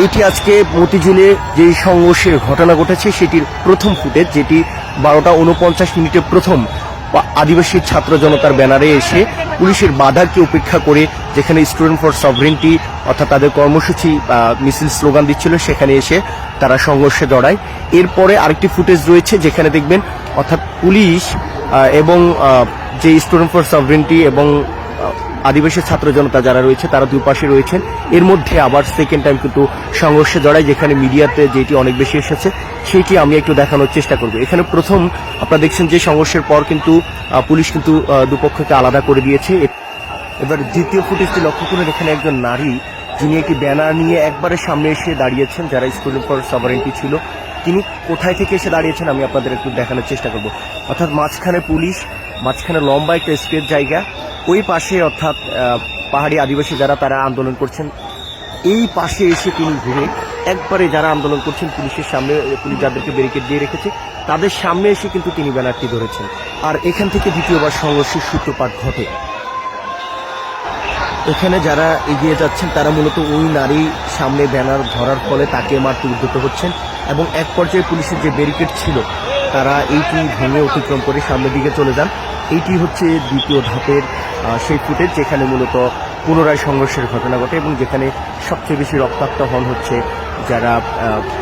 এইটি আজকে মতিঝিলে যে সংঘর্ষের ঘটনা ঘটেছে, সেটির প্রথম ফুটেজ, যেটি বারোটা উনপঞ্চাশ মিনিটে প্রথম আদিবাসী ছাত্র জনতার ব্যানারে এসে পুলিশের বাধাকে উপেক্ষা করে যেখানে স্টুডেন্ট ফর সভরেন্টি অর্থাৎ তাদের কর্মসূচি মিছিল স্লোগান দিচ্ছিল, সেখানে এসে তারা সংঘর্ষে জড়ায়। এরপরে আরেকটি ফুটেজ রয়েছে, যেখানে দেখবেন, অর্থাৎ পুলিশ এবং যে স্টুডেন্ট ফর সভরেন্টি এবং আদিবাসী ছাত্র জনতা যারা রয়েছে, তারা দুই পাশে রয়েছেন। এর মধ্যে আবার সেকেন্ড টাইম কিন্তু সংঘর্ষে জড়ায়, যেখানে মিডিয়াতে যেটি অনেক বেশি এসেছে, সেটি আমি একটু দেখানোর চেষ্টা করব। এখানে প্রথম আপনারা দেখছেন যে সংঘর্ষের পর কিন্তু পুলিশ কিন্তু দুপক্ষকে আলাদা করে দিয়েছে। এবার দ্বিতীয় ফুটেজটি লক্ষ্য করুন, এখানে একজন নারী যিনি একটি ব্যানার নিয়ে একবারে সামনে এসে দাঁড়িয়েছেন, যারা স্টুডেন্ট ফর সভারেন্টি ছিল, তিনি কোথায় থেকে এসে দাঁড়িয়েছেন আমি আপনাদের একটু দেখানোর চেষ্টা করব। অর্থাৎ মাঝখানে পুলিশ, মাঝখানে লম্বা একটা স্পেস জায়গা, ওই পাশে অর্থাৎ পাহাড়ি আদিবাসী যারা তারা আন্দোলন করছেন, এই পাশে এসে তিনি ঘুরে একবারে যারা আন্দোলন করছেন, পুলিশের সামনে, পুলিশ যাদেরকে ব্যারিকেড দিয়ে রেখেছে, তাদের সামনে এসে কিন্তু তিনি ব্যানারটি ধরেছেন। আর এখান থেকে দ্বিতীয়বার সংঘর্ষের সূত্রপাত ঘটে। এখানে যারা এগিয়ে যাচ্ছেন, তারা মূলত ওই নারী সামনে ব্যানার ধরার ফলে তাকে মারতে উদ্যত হচ্ছেন এবং এক পর্যায়ে পুলিশের যে ব্যারিকেড ছিল, তারা এইটি ভেঙে অতিক্রম করে সামনের দিকে চলে যান। এইটি হচ্ছে দ্বিতীয় ধাপের সেই ফুটেজ যেখানে মূলত পুনরায় সংঘর্ষের ঘটনা ঘটে এবং যেখানে সবচেয়ে বেশি রক্তাক্ত হন হচ্ছে যারা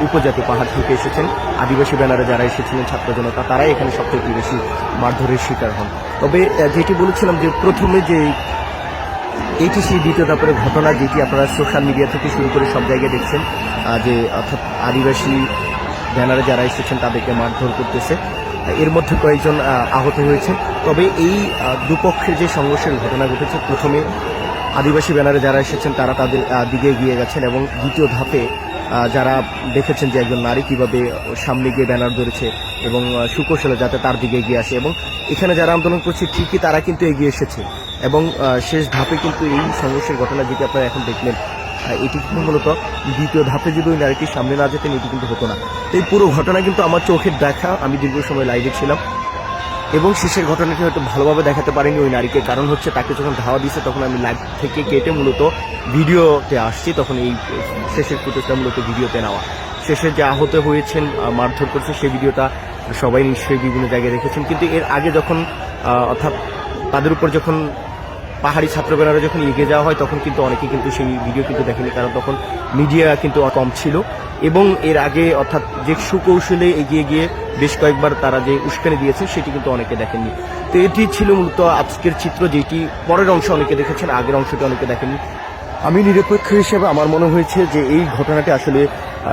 উপজাতি পাহাড় থেকে এসেছেন, আদিবাসী ব্যানারে যারা এসেছিলেন, ছাত্র জনতা, তারাই এখানে সবচেয়ে বেশি মারধরের শিকার হন। তবে যেটি বলেছিলাম যে প্রথমে যে এইটি সেই দ্বিতীয় ধাপের ঘটনা যেটি আপনারা সোশ্যাল মিডিয়া থেকে শুরু করে সব জায়গায় দেখছেন যে অর্থাৎ আদিবাসী ব্যানারে যারা এসেছেন তাদেরকে মারধর করতেছে। এর মধ্যে কয়েকজন আহত হয়েছে। তবে এই দুপক্ষের যে সংঘর্ষের ঘটনা ঘটেছে, প্রথমে আদিবাসী ব্যানারে যারা এসেছেন তারা তাদের দিকে এগিয়ে গেছেন এবং দ্বিতীয় ধাপে যারা দেখেছেন যে একজন নারী কীভাবে সামনে গিয়ে ব্যানার ধরেছে এবং সুকৌশলে যাতে তার দিকে এগিয়ে আসে এবং এখানে যারা আন্দোলন করছে ঠিকই তারা কিন্তু এগিয়ে এসেছে। এবং শেষ ধাপে কিন্তু এই সংঘর্ষের ঘটনা যেটি আপনারা এখন দেখলেন এটি কিন্তু মূলত দ্বিতীয় ধাপে যদি ওই নারীটি সামনে না যেতেন, এটি কিন্তু হতো না। তো এই পুরো ঘটনা কিন্তু আমার চোখের দেখা, আমি দীর্ঘ সময় লাইভে ছিলাম। এবং শেষের ঘটনাটি হয়তো ভালোভাবে দেখাতে পারিনি ওই নারীকে, কারণ হচ্ছে তাকে যখন ধাওয়া দিয়েছে, তখন আমি লাইভ থেকে কেটে মূলত ভিডিওতে আসছি, তখন এই শেষের ফুটেজটা মূলত ভিডিওতে নেওয়া। শেষে যে আহত হয়েছেন মারধর করছে, সেই ভিডিওটা সবাই নিশ্চয়ই বিভিন্ন জায়গায় দেখেছেন। কিন্তু এর আগে যখন অর্থাৎ তাদের উপর যখন পাহাড়ি ছাত্র ব্যানারে যখন এগিয়ে যাওয়া হয়, তখন কিন্তু অনেকে কিন্তু সেই ভিডিও কিন্তু দেখেনি। কারণ তখন মিডিয়া কিন্তু কম ছিল। এবং এর আগে অর্থাৎ যে সুকৌশলে এগিয়ে গিয়ে বেশ কয়েকবার তারা যে উস্কানি দিয়েছে, সেটি কিন্তু অনেকে দেখেননি। তো এটি ছিল মূলত আজকের চিত্র, যেটি পরের অংশ অনেকে দেখেছেন, আগের অংশটি অনেকে দেখেননি। আমি নিরপেক্ষ হিসেবে আমার মনে হয়েছে যে এই ঘটনাটি আসলে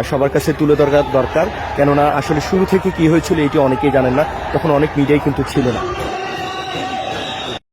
সবার কাছে তুলে ধরা দরকার। কেননা আসলে শুরু থেকে কি হয়েছিল, এটি অনেকেই জানেন না। তখন অনেক মিডিয়াই কিন্তু ছিল না।